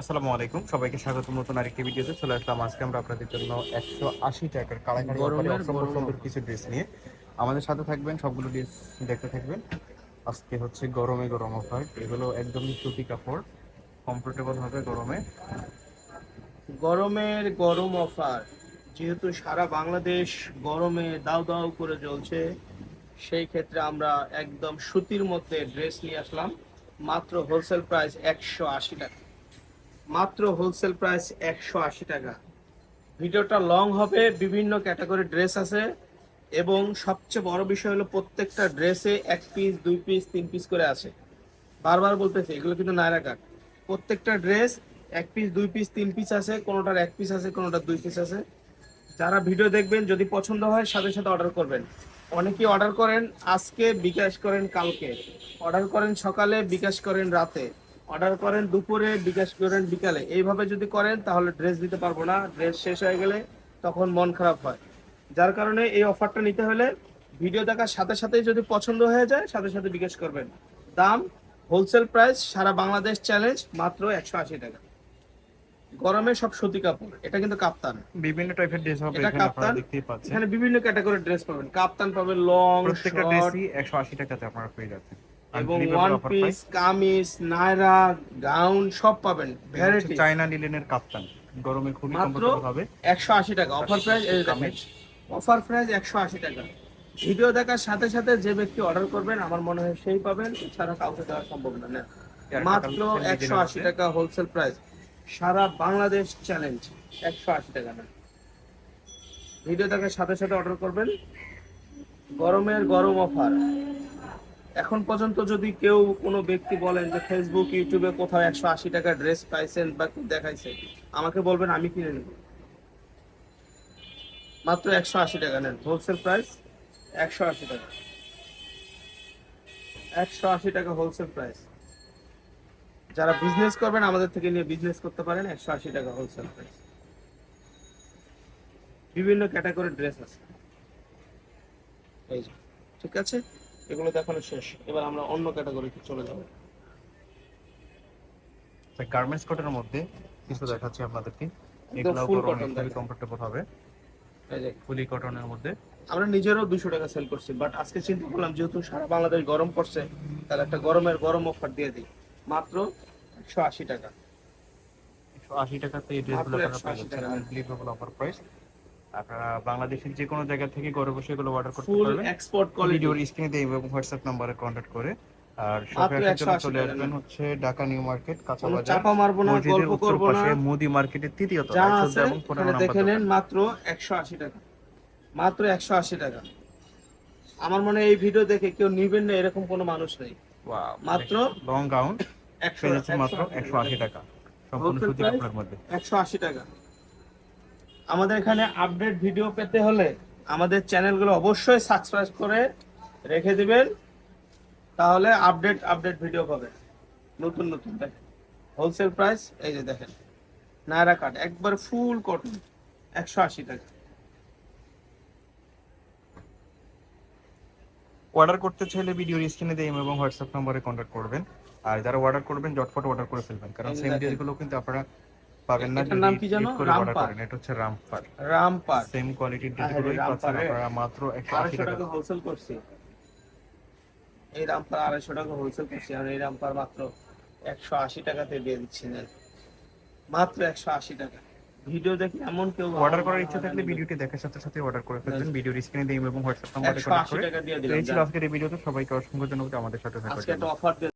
আসসালামু আলাইকুম। সবাইকে স্বাগত নতুন আরেকটি ভিডিওতে চলে আসলাম। আজকে আমরা আপনাদের জন্য একশো আশি টাকার কালাকারি অসম্ভব সুন্দর কিছু ড্রেস নিয়ে আমাদের সাথে থাকবেন সবগুলো ড্রেস দেখতে থাকবেন। আজকে হচ্ছে গরমে গরম অফার। এগুলো একদমই সুতি কাপড়। কমফোর্টেবল হবে গরমে। গরমের গরম অফার। যেহেতু সারা বাংলাদেশ গরমে দাও দাউ করে জ্বলছে সেই ক্ষেত্রে আমরা একদম সুতির মধ্যে ড্রেস নিয়ে আসলাম। মাত্র হোলসেল প্রাইস একশো আশি টাকা। মাত্র হোলসেল প্রাইস একশো আশি টাকা। ভিডিওটা লং হবে, বিভিন্ন ক্যাটাগরি ড্রেস আছে এবং সবচেয়ে বড় বিষয় হলো প্রত্যেকটা ড্রেসে এক পিস দুই পিস তিন পিস করে আছে। বারবার বলতেছি, এগুলো কিন্তু নায়রা কাট প্রত্যেকটা ড্রেস এক পিস দুই পিস তিন পিস আছে, কোনোটার এক পিস আছে, কোনোটার দুই পিস আছে। যারা ভিডিও দেখবেন, যদি পছন্দ হয়, সাথে সাথে অর্ডার করবেন। অনেকেই অর্ডার করেন, আজকে বিকাশ করেন, কালকে। অর্ডার করেন সকালে, বিকাশ করেন রাতে। অর্ডার করেন দুপুরে বিকাশ করেন বিকালে। এইভাবে যদি করেন তাহলে ড্রেস দিতে পারব না। ড্রেস শেষ হয়ে গেলে তখন মন খারাপ হয়। যার কারণে এই অফারটা নিতে হলে ভিডিও দেখার সাথে সাথেই যদি পছন্দ হয়ে যায় সাথে সাথে বিকাশ করবেন। দাম হোলসেল প্রাইস সারা বাংলাদেশ চ্যালেঞ্জ মাত্র একশো আশি টাকা। গরমে সব সুতি কাপড়। এটা কিন্তু কাপ্তান। বিভিন্ন টাইপের ড্রেস হবে এটা কাপ্তান। দেখতেই পাচ্ছেন। এখানে বিভিন্ন ক্যাটাগরির ড্রেস পাবেন। কাপ্তান পাবেন লং প্রত্যেকটা ড্রেসই একশো আশি টাকাতে আপনারা পেয়ে যাচ্ছেন। এবং one piece kameez Naira gown সব পাবেন। ভ্যারাইটি চায়না লিলেনের কাপ্তান। গরমে খুবই কমফোর্টেবল হবে। একশো আশি টাকা। Offer price kameez. Offer price একশো আশি টাকা। ভিডিও দেখার সাথে সাথে যে ব্যক্তি অর্ডার করবেন আমার মনে হয় সেই পাবেন। এছাড়া কাউকে দেওয়া সম্ভব না। মাত্র collection একশো ডিজাইন আশি আছে। টাকা হোলসেল প্রাইস সারা বাংলাদেশ চ্যালেঞ্জ একশো আশি টাকা না। ভিডিও দেখার সাথে সাথে অর্ডার করবেন। গরমের গরম অফার এখন পর্যন্ত যদি কেউ কোনো ব্যক্তি বলেন যে ফেসবুক ইউটিউবে কোথাও একশো আশি টাকা ড্রেস পাইছেন বা দেখাইছে, আমাকে বলবেন, আমি কিনে নেব। মাত্র একশো আশি টাকা নেন। হোলসেল প্রাইস একশো আশি টাকা। একশো আশি টাকা হোলসেল প্রাইস যারা বিজনেস করবেন, আমাদের থেকে নিয়ে বিজনেস করতে পারেন, একশো আশি টাকা হোলসেল প্রাইস বিভিন্ন ক্যাটাগরির ড্রেস আছে। ঠিক আছে? এগুলো দেখানো শেষ। এবার আমরা অন্য ক্যাটাগরিতে চলে যাব। গার্মেন্টস কোটের মধ্যে কিছু দেখাচ্ছি আপনাদেরকে। এগুলো গরমে cotton খুবই কমফোর্টেবল হবে। এই যে। ফুলি কটনের মধ্যে। আমরা নিজেরও দুশো টাকা সেল করছি বাট আজকে চিন্তা করলাম যেহেতু সারা বাংলাদেশ গরম পড়ছে তাহলে একটা গরমের গরম অফার দিয়ে দিই। মাত্র একশো আশি টাকা। একশো আশি টাকাতে এই ড্রেসগুলো আপনারা। আনবিলিভেবল অফার প্রাইস আপনারা বাংলাদেশের যে কোনো জায়গা থেকে ঘরে বসে এগুলো অর্ডার করতে পারবেন। এক্সপোর্ট কোয়ালিটি ভিডিওর স্ক্রিনে দিয়ে এবং হোয়াটসঅ্যাপ নাম্বারে কন্ট্যাক্ট করে। আর শপে আসার চলে আসবেন হচ্ছে ঢাকা নিউ মার্কেট কাঁচা বাজার চাপা মারবো না গল্প করব না। মুদি মার্কেটের তৃতীয় যা তলায় এবং পনেরো এখানে দেখে নেন মাত্র একশো আশি টাকা। মাত্র একশো আশি টাকা। আমার মনে এই ভিডিও দেখে কেউ নিবেন না এরকম কোনো মানুষ নেই। মাত্র লং গাউন একশো মাত্র একশো আশি টাকা। সম্পূর্ণ সুতি কাপড়ের মধ্যে। একশো আশি টাকা। আমাদের এখানে আপডেট ভিডিও পেতে হলে আমাদের চ্যানেলগুলো অবশ্যই সাবস্ক্রাইব করে রেখে দিবেন। তাহলে আপডেট আপডেট ভিডিও পাবেন। নতুন নতুন দেখেন। হোলসেল প্রাইস এই যে দেখেন। নায়রা কাট একবার ফুল কটন একশো আশি টাকা। অর্ডার করতে চাইলে ভিডিওর স্ক্রিনে দিয়ে এবং হোয়াটসঅ্যাপ নম্বরে কন্ট্যাক্ট করবেন। আর যারা অর্ডার করবেন ঝটপট অর্ডার করে ফেলবেন। কারণ সেম। ড্রেসগুলো কিন্তু আপনারা পাবেন না এটার নাম কি জানো? রামপার। এটা হচ্ছে রামপার রামপার সেম কোয়ালিটির ড্রেসগুলোই পাচ্ছেন আপনারা মাত্র একশো আশি আড়াইশো টাকা। টাকা হোলসেল করছি। এই রামপার আড়াইশো টাকা হোলসেল করছি আর এই রামপার মাত্র একশো আশি টাকাতে দিয়ে দিচ্ছি মাত্র একশো আশি টাকা। ভিডিও দেখে এমন কেউ অর্ডার করার ইচ্ছা থাকলে ভিডিওটি দেখার সাথে সাথে অর্ডার করে ফেলবেন ভিডিওর স্ক্রিনে দিয়ে এবং হোয়াটসঅ্যাপ নম্বরে কন্ট্যাক্ট করে। এই ছিল আজকের এই ভিডিওতে। সবাইকে অসংখ্য ধন্যবাদ আমাদের সাথে থাকার আজকে একটা অফার